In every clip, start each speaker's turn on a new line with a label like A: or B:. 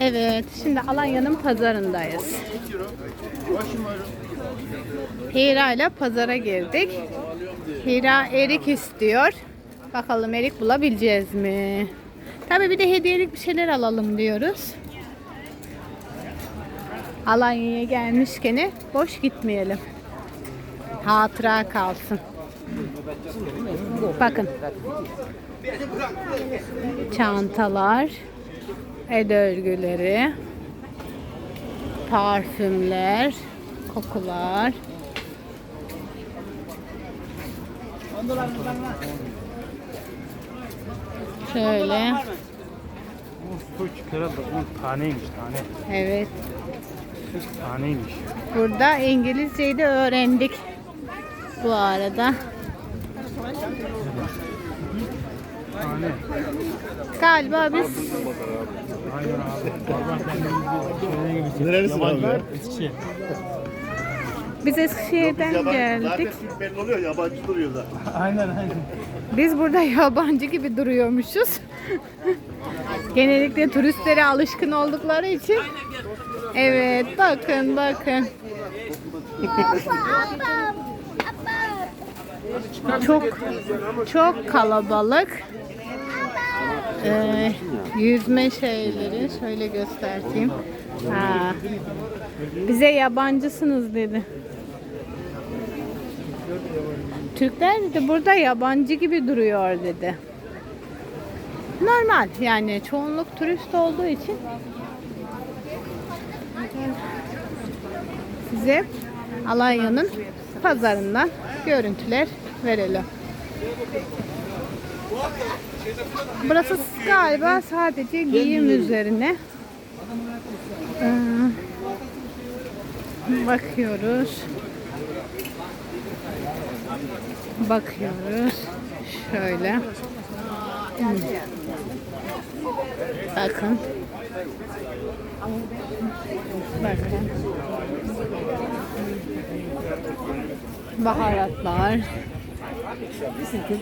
A: Evet, şimdi Alanya'nın pazarındayız. Hira ile pazara girdik. Hira erik istiyor. Bakalım erik bulabileceğiz mi? Tabii bir de hediyelik bir şeyler alalım diyoruz. Alanya'ya gelmişken boş gitmeyelim. Hatıra kalsın. Bakın. Çantalar, el örgüleri, parfümler, kokular. Şöyle.
B: Su çıkarıldı. Bu taneymiş tane.
A: Evet.
B: Taneymiş.
A: Burada İngilizceyi de öğrendik. Bu arada.
B: Tane.
A: Galiba biz.
C: Nerelisin
B: Yabancı
C: abi?
B: Eskişehir.
A: biz Eskişehir'den geldik.
C: Zaten belli oluyor yabancı duruyor da.
B: Aynen aynen.
A: Biz burada yabancı gibi duruyormuşuz. Genellikle turistlere alışkın oldukları için. Evet, bakın bakın. Çok çok kalabalık. Ee, yüzme şeyleri şöyle göstereyim. Ha. Bize yabancısınız dedi. Türkler de burada yabancı gibi duruyor dedi. Normal yani çoğunluk turist olduğu için size Alanya'nın pazarından görüntüler verelim. Burası galiba sadece giyim üzerine. Ee, bakıyoruz. Bakıyoruz. Şöyle. Bakın. Bakın. Baharatlar.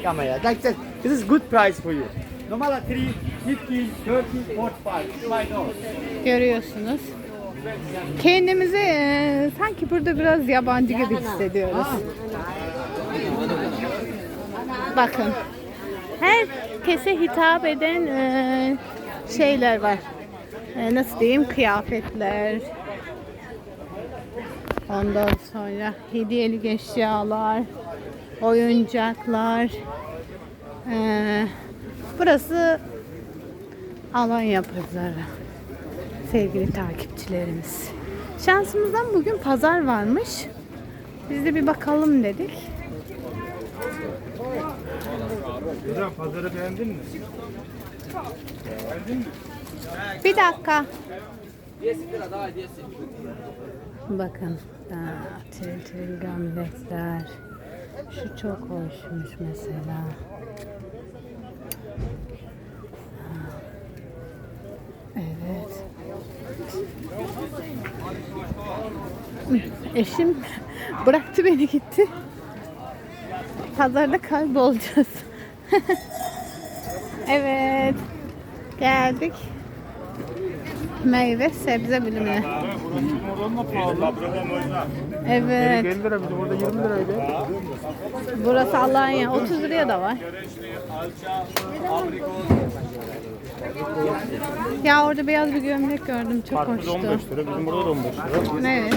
D: Amaya. Like that. This is good price for you. Normal 3, 15, 30, 45. Five dollars.
A: Görüyorsunuz. Kendimizi e, sanki burada biraz yabancı gibi hissediyoruz. Bakın. Herkese hitap eden e, şeyler var. E, nasıl diyeyim? Kıyafetler. Ondan sonra hediyelik eşyalar, oyuncaklar. E, burası Alanya Pazarı sevgili takipçilerimiz. Şansımızdan bugün pazar varmış. Biz de bir bakalım dedik.
B: Güzel pazarı beğendin mi?
A: Bir dakika. Bakın. Aa, tiril tiril gömlekler. Şu çok hoşmuş mesela. Evet. Eşim bıraktı beni gitti. Pazarda kaybolacağız. evet. Geldik. Meyve sebze bölümüne. Evet.
B: 50 lira bizim orada 20 liraydı.
A: Burası Alanya. 30 liraya da var. Ya orada beyaz bir gömlek gördüm. Çok
B: Farklı
A: hoştu.
B: 15 lira. Bizim burada da 15 lira.
A: Evet.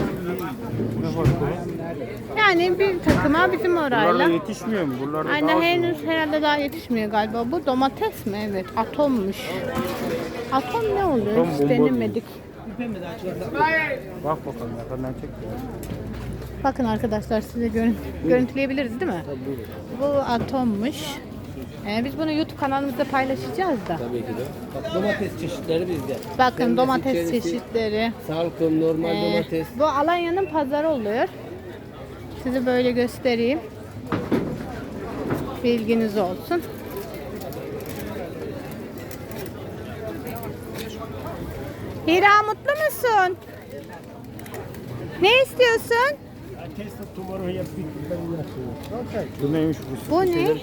A: Yani bir takıma bizim
B: Buralarda
A: orayla.
B: yetişmiyor mu? Buralarda
A: Aynen
B: daha
A: henüz herhalde daha yetişmiyor galiba. Bu domates mi? Evet. Atommuş. Atom ne oluyor?
B: Atom
A: Hiç
B: bomba
A: denemedik.
B: Bak bakalım yakından çek.
A: Bakın arkadaşlar size görün görüntüleyebiliriz değil mi? Bu atommuş. Ee, biz bunu YouTube kanalımızda paylaşacağız da.
D: Tabii ki de. Bak domates çeşitleri bizde.
A: Bakın domates
D: içerisi
A: çeşitleri.
D: Salkım, normal
A: Ee,
D: domates.
A: bu Alanya'nın pazarı oluyor. Sizi böyle göstereyim. Bilginiz olsun. Hira mutlu musun? Ne istiyorsun?
B: Bu neymiş bu?
A: Bu ne?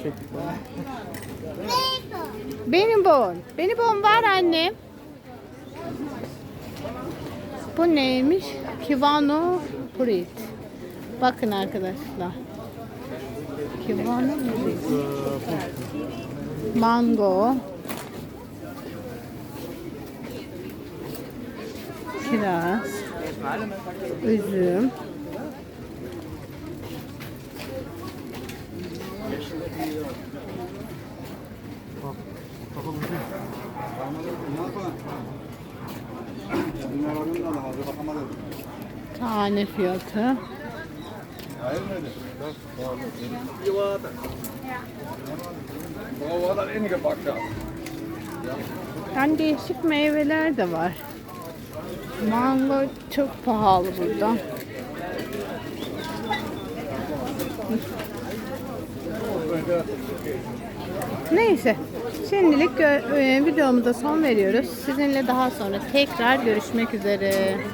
A: Benim bon. Benim bon var annem. Bu neymiş? Kivano Fruit. Bakın arkadaşlar. Kivano Fruit. Mango. Kiraz. Üzüm. Tane fiyatı. Yani değişik meyveler de var. Mango çok pahalı burada. Neyse. Şimdilik e, videomuza son veriyoruz. Sizinle daha sonra tekrar görüşmek üzere.